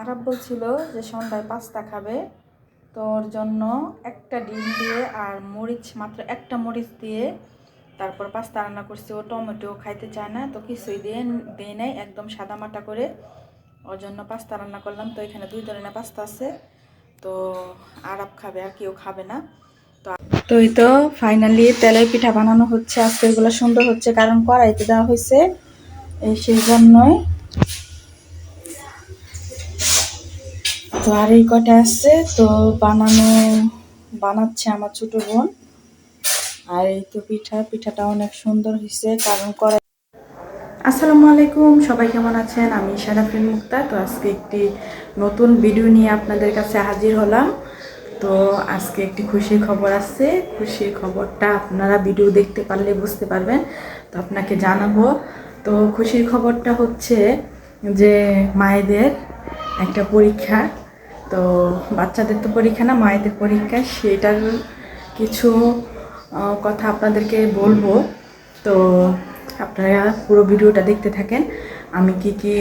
আরব বলছিল যে সন্ধ্যায় পাস্তা খাবে। তোর জন্য একটা ডিম দিয়ে আর মরিচ, মাত্র একটা মরিচ দিয়ে তারপর পাস্তা রান্না করছি। ও টমেটো খাইতে চায় না, তো কিছুই দিয়ে দিয়ে নেই, একদম সাদা মাটা করে। ওর জন্য পাস্তা রান্না করলাম। তো এখানে দুই ধরনের পাস্তা আছে। তো আরব খাবে আর কেউ খাবে না। তো তো এই তো ফাইনালি তেলের পিঠা বানানো হচ্ছে। আজকে এগুলো সুন্দর হচ্ছে, কারণ কড়াইতে দেওয়া হয়েছে। এই সেই জন্যই তো আর এই কটা আসছে তো বানানো, বানাচ্ছে আমার ছোট বোন। আর এই তো পিঠা, পিঠাটা অনেক সুন্দর হয়েছে, কারণ কড়াই আসসালামু আলাইকুম, সবাই কেমন আছেন? আমি সারাফিন মুক্তা তো আজকে একটি নতুন ভিডিও নিয়ে আপনাদের কাছে হাজির হলাম। তো আজকে একটি খুশির খবর আছে। খুশির খবরটা আপনারা ভিডিও দেখতে পারলে বুঝতে পারবেন। তো আপনাকে জানাব। তো খুশির খবরটা হচ্ছে যে মায়েদের একটা পরীক্ষা তো বাচ্চাদের তো পরীক্ষা না, মায়েদের পরীক্ষা, সেটার কিছু কথা আপনাদেরকে বলব। তো আপনারা পুরো ভিডিওটা দেখতে থাকেন। আমি কি কি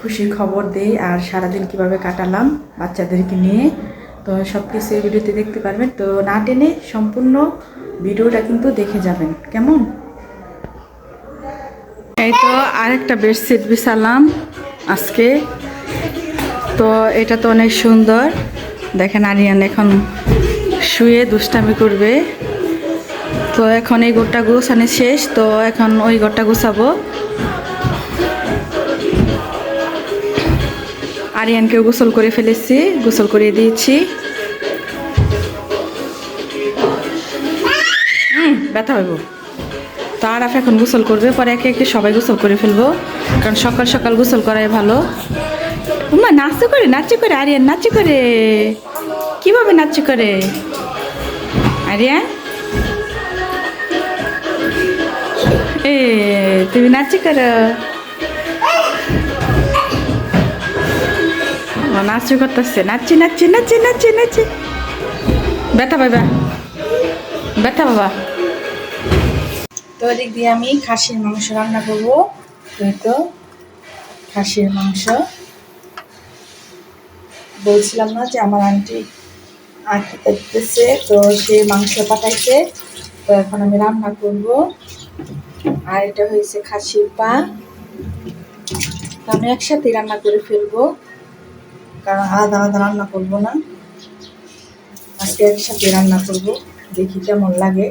খুশির খবর দিই আর সারাদিন কীভাবে কাটালাম বাচ্চাদেরকে নিয়ে, তো সব কিছু ভিডিওতে দেখতে পারবেন। তো না টেনে সম্পূর্ণ ভিডিওটা কিন্তু দেখে যাবেন। কেমন? এই তো আরেকটা বেডশিট বিছালাম আজকে। তো এটা তো অনেক সুন্দর। দেখেন আরিয়ান এখন শুয়ে দুষ্টামি করবে। তো এখন এই গোটা গোছানো শেষ, তো এখন ওই গোটা গোছাবো। আরিয়ানকেও গোসল করে ফেলেছি, গোসল করে দিয়েছি। ব্যথা হইব। তো আফ এখন গোসল করবে, পরে একে একে সবাই গোসল করে ফেলব, কারণ সকাল সকাল গোসল করাই ভালো। উমা নাচ করে নাচ করে, আরিয়ান নাচ করে। কীভাবে নাচ করে? আরিয়ান? এ, তুমি নাচ করো। নাচু করতেছে। নাচি নাচি নাচি নাচি নাচি ব্যথা বাবা ব্যথা বাবা তো এদিক দিয়ে আমি খাসির মাংস রান্না করব। তো, খাসির মাংস। বলছিলাম না যে আমার আন্টি আঁকি দেখতেছে তো সে মাংস পাঠাইছে তো এখন আমি রান্না করব। আর এটা হয়েছে খাসির পা। আমি একসাথে রান্না করে ফেলব, কারণ আলাদা আলাদা রান্না করব না। আজকে একসাথে রান্না করব, দেখি কেমন লাগে।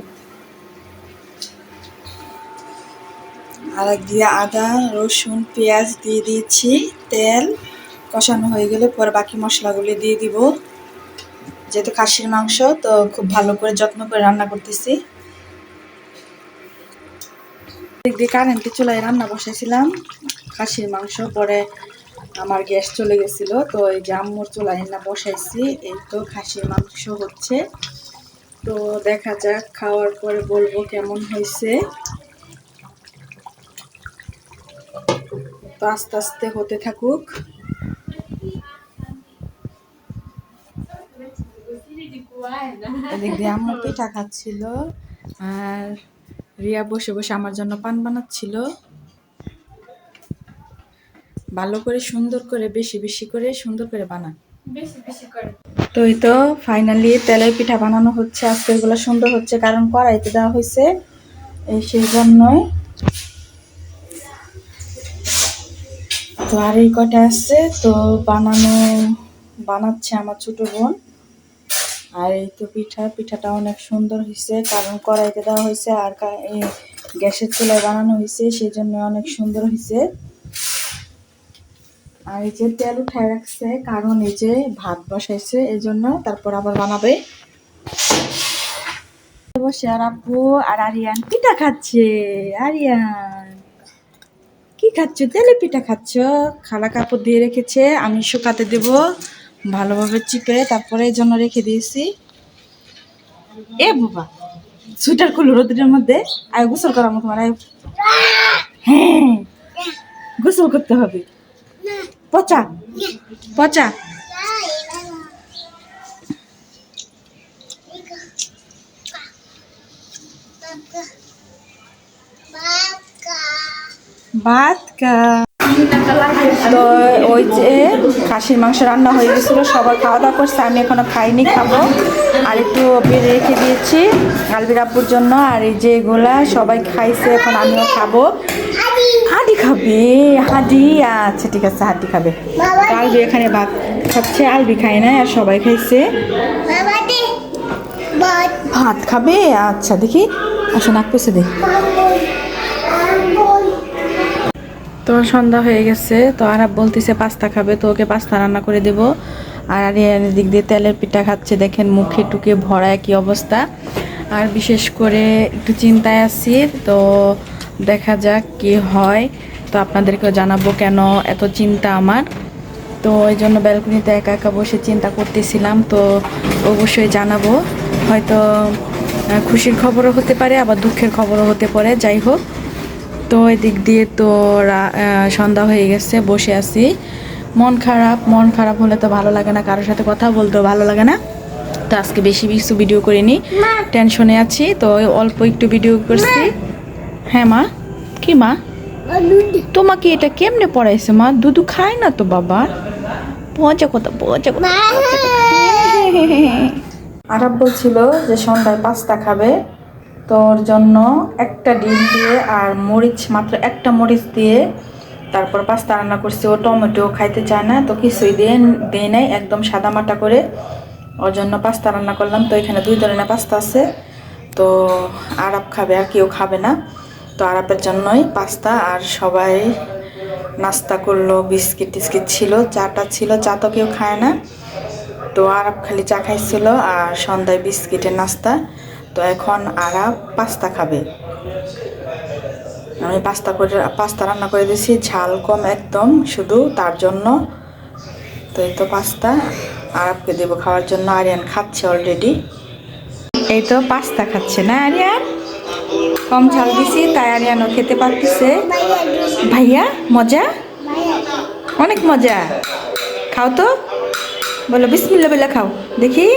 আর দিয়ে আদা, রসুন, পেঁয়াজ দিয়ে দিয়েছি, তেল। কষানো হয়ে গেলে পরে বাকি মশলাগুলি দিয়ে দিব। যেহেতু খাসির মাংস, তো খুব ভালো করে যত্ন করে রান্না করতেছি। দিয়ে কারেন্টে চুলায় রান্না বসাইছিলাম, খাসির মাংস, পরে আমার গ্যাস চলে গেছিল, তো এই যে আম্মুর চুলায় রান্না বসাইছি, এই তো খাসির মাংস হচ্ছে। তো দেখা যাক খাওয়ার পরে বলব কেমন হয়েছে। তো আস্তে আস্তে হতে থাকুক। এদিক আম্মু পিঠা খাচ্ছিল আর রিয়া বসে বসে আমার জন্য পান বানাচ্ছিল। ভালো করে সুন্দর করে বেশি বেশি করে সুন্দর করে বানা। তো এই তো ফাইনালি তেলের পিঠা বানানো হচ্ছে আজকে এগুলো সুন্দর হচ্ছে কারণ কড়াইতে দেওয়া হয়েছে এই সেই জন্যই। তো আর এই কটা আসছে তো বানানো বানাচ্ছে আমার ছোট বোন। আর এই তো পিঠা, পিঠাটা অনেক সুন্দর হয়েছে, কারণ কড়াইতে দেওয়া হয়েছে আর গ্যাসের চুলায় বানানো হয়েছে সেই জন্য অনেক সুন্দর হয়েছে। আর এই যে তেল উঠায় রাখছে, কারণ এই যে ভাত বসাইছে, এই জন্য তারপর আবার বানাবে। বসে আর আব্বু আর আরিয়ান পিঠা খাচ্ছে, আরিয়ান। কি খাচ্ছ? তেলে পিঠা খাচ্ছ? খালা কাপড় দিয়ে রেখেছে, আমি শুকাতে দেব। ভালোভাবে চিপে তারপরে এই জন্য রেখে দিয়েছি। এ বাবা সুইটার খুলো রোদের মধ্যে আয় গোসল করার মতো আয়। হ্যাঁ গোসল করতে হবে। পচা পচা। ভাত কা তো ওই যে খাসির মাংস রান্না হয়ে গেছিল সবার খাওয়া দাওয়া করছে আমি এখনও খাইনি খাব। আর একটু বেড়ে রেখে দিয়েছি আলবির আব্বুর জন্য আর এই যে এগুলা সবাই খাইছে এখন আমিও খাব। হাডি খাবে হাডি আচ্ছা ঠিক আছে হাডি খাবে। আলবি এখানে ভাত খাচ্ছে আলবি খায় না আর সবাই খাইছে। ভাত খাবে? আচ্ছা দেখি আসো নাক পেছে দেখ তো সন্ধ্যা হয়ে গেছে, তো আরাব বলতেছে, পাস্তা খাবে, তো ওকে পাস্তা রান্না করে দেব। আর আরিয়ান দিক দিয়ে তেলের পিঠা খাচ্ছে, দেখেন মুখে টুকে ভরা কি অবস্থা। আর বিশেষ করে একটু চিন্তায় আছি, তো দেখা যাক কি হয়। তো আপনাদেরকেও জানাব কেন এত চিন্তা আমার। তো এই জন্য ব্যালকনিতে একা একা বসে চিন্তা করতেছিলাম, তো অবশ্যই জানাব। হয়তো খুশির খবরও হতে পারে, আবার দুঃখের খবরও হতে পারে, যাই হোক। তো এদিক দিয়ে তো সন্ধ্যা হয়ে গেছে বসে আছি। মন খারাপ মন খারাপ হলে তো ভালো লাগে না কারোর সাথে কথা বলতেও ভালো লাগে না। তো আজকে বেশি কিছু ভিডিও করিনি টেনশনে আছি তো অল্প একটু ভিডিও করছি। হ্যাঁ মা কি মা? তোমাকে এটা কেমনে পড়াইছে মা? দুধু খায় না তো বাবা। পচা কথা পচা কথা আরব বলছিল যে সন্ধ্যায় পাস্তা খাবে। তোর জন্য একটা ডিম দিয়ে আর মরিচ, মাত্র একটা মরিচ দিয়ে তারপর পাস্তা রান্না করছি। ও টমেটো খাইতে চায় না, তো কিছুই দিয়ে দিয়ে নেই, একদম সাদা মাটা করে। ওর জন্য পাস্তা রান্না করলাম। তো এখানে দুই ধরনের পাস্তা আছে। তো আরব খাবে, আর কেউ খাবে না। তো আরবের জন্যই পাস্তা, আর সবাই নাস্তা করল, বিস্কিট টিস্কিট ছিল, চাটা ছিল, চা তো কেউ খায় না। তো আরাব খালি চা খাইছিল, আর সন্ধ্যায় বিস্কিটের নাস্তা। তো এখন আরাব পাস্তা খাবে। আমি পাস্তা করে, পাস্তা রান্না করে দিয়েছি, ঝাল কম একদম শুধু তার জন্য। তো এই তো পাস্তা আরবকে দেবো খাওয়ার জন্য। আরিয়ান খাচ্ছে অলরেডি এই তো পাস্তা খাচ্ছে না আরিয়ান? কম ঝাল দিছি, তাই আরিয়ানও খেতে পারতেছে। ভাইয়া, মজা? অনেক মজা। খাও তো। বলো বিসমিল্লা বেলা খাও। দেখি।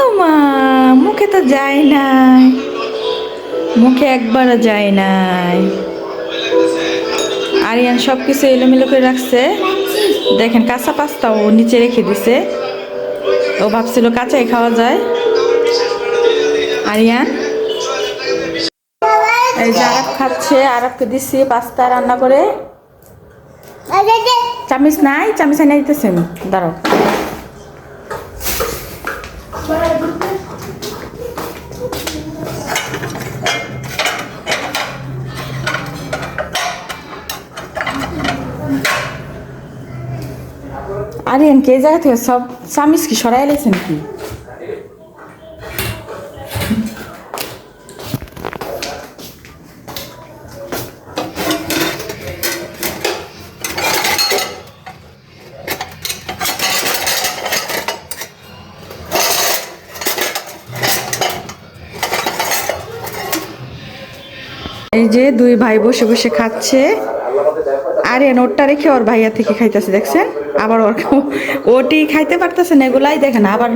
ও মা মুখে তো যায় নাই। মুখে একবারও যায় নাই। আরিয়ান সব কিছু এলোমেলো করে রাখছে। দেখেন কাঁচা পাস্তা ও নিচে রেখে দিছে। ও ভাবছিল কাঁচাই খাওয়া যায়। আরিয়ান? এই যে আরব খাচ্ছে আরবকে দিচ্ছি পাস্তা রান্না করে। চামিচ নাই, চামিচ এনে দিতেছি আমি দাঁড়াও। আরে কে জায়গা থেকে সব স্বামী কি সরাই লেছেন কি এই যে দুই ভাই বসে বসে খাচ্ছে। আরে, নোটটা রেখে ওর ভাইয়া থেকে খাইতেছে, দেখছেন? আবার ওর ওটি খাইতে পারতেছে না, এগুলাই দেখেন আবার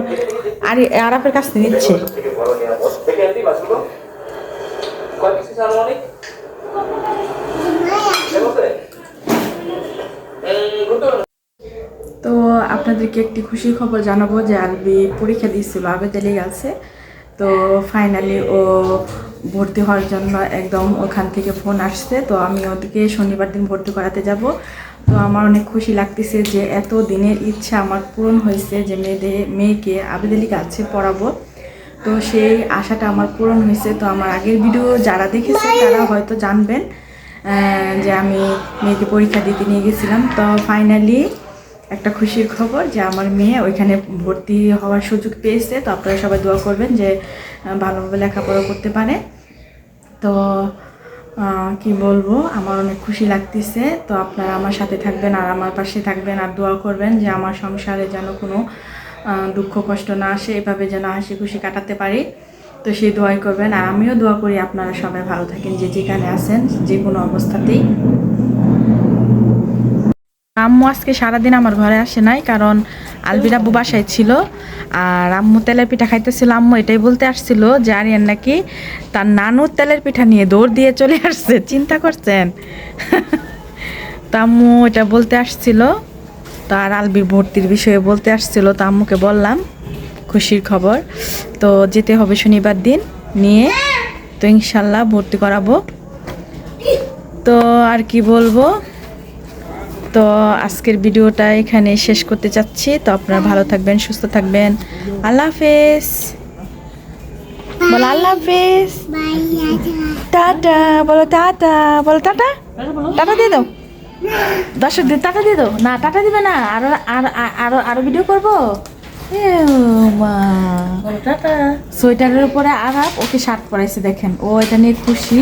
আরে, আরাফের কাছ থেকে নিচ্ছে। তো আপনাদেরকে একটি খুশির খবর জানাব যে আরবি পরীক্ষা দিয়েছিল আবেদালি গেছে তো ফাইনালি ও ভর্তি হওয়ার জন্য একদম ওখান থেকে ফোন আসছে। তো আমি ওদিকে শনিবার দিন ভর্তি করাতে যাব। তো আমার অনেক খুশি লাগতেছে যে এত দিনের ইচ্ছা আমার পূরণ হয়েছে যে মেয়েদের মেয়েকে আবেদালি কাছে পড়াবো। তো সেই আশাটা আমার পূরণ হয়েছে। তো আমার আগের ভিডিও যারা দেখেছে তারা হয়তো জানবেন যে আমি মেয়েকে পরীক্ষা দিতে নিয়ে গেছিলাম। তো ফাইনালি একটা খুশির খবর যে আমার মেয়ে ওইখানে ভর্তি হওয়ার সুযোগ পেয়েছে। তো আপনারা সবাই দোয়া করবেন যে ভালোভাবে লেখাপড়া করতে পারে। তো কি বলব, আমার অনেক খুশি লাগতেছে। তো আপনারা আমার সাথে থাকবেন আর আমার পাশে থাকবেন আর দোয়া করবেন যে আমার সংসারে যেন কোনো দুঃখ কষ্ট না আসে, এভাবে যেন হাসি খুশি কাটাতে পারি। তো সেই দোয়াই করবেন। আর আমিও দোয়া করি আপনারা সবাই ভালো থাকেন, যে যেখানে আছেন, যে কোনো অবস্থাতেই। আম্মু আজকে সারাদিন আমার ঘরে আসে নাই, কারণ আলবির আব্বু বাসায় ছিল। আর আম্মু তেলের পিঠা খাইতেছিল। আম্মু এটাই বলতে আসছিল যে আরিয়ান নাকি তার নানুর তেলের পিঠা নিয়ে দৌড় দিয়ে চলে আসছে। চিন্তা করছেন? তো আম্মু এটা বলতে আসছিল। তো আর আলবির ভর্তির বিষয়ে বলতে আসছিল। তো আম্মুকে বললাম, খুশির খবর। তো যেতে হবে শনিবার দিন নিয়ে। তো ইনশাল্লাহ ভর্তি করাবো। তো আর কি বলব? তো আজকের ভিডিওটা এখানে শেষ করতে চাচ্ছি। তো আপনারা ভালো থাকবেন সুস্থ থাকবেন। আল্লাহ হাফেজ। বলো আল্লাহ হাফেজ। টাটা। বলো টাটা। বলো টাটা। টাটা দিয়ে দাও। দর্শকদের টাটা দিয়ে দাও। না টাটা দিবে না। আরও আরও আরও ভিডিও করব? সোয়েটারের উপরে আরাপ ওকে শার্ট পরাইছে দেখেন। ও এটা নিয়ে খুশি।